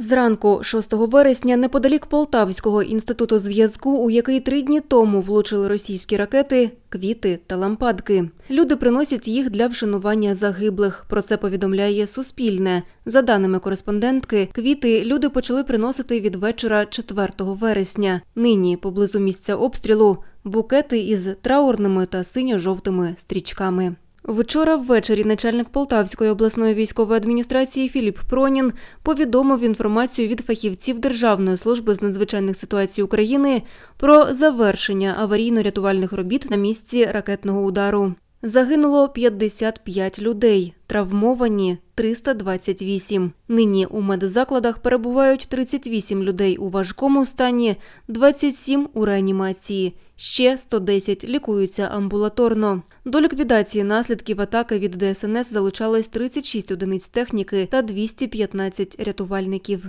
Зранку 6 вересня неподалік Полтавського інституту зв'язку, у який три дні тому влучили російські ракети, квіти та лампадки. Люди приносять їх для вшанування загиблих. Про це повідомляє Суспільне. За даними кореспондентки, квіти люди почали приносити від вечора 4 вересня. Нині поблизу місця обстрілу букети із траурними та синьо-жовтими стрічками. Вчора ввечері начальник Полтавської обласної військової адміністрації Філіп Пронін повідомив інформацію від фахівців Державної служби з надзвичайних ситуацій України про завершення аварійно-рятувальних робіт на місці ракетного удару. Загинуло 55 людей, травмовані 328. Нині у медзакладах перебувають 38 людей у важкому стані, 27 у реанімації. Ще 110 лікуються амбулаторно. До ліквідації наслідків атаки від ДСНС залучалось 36 одиниць техніки та 215 рятувальників.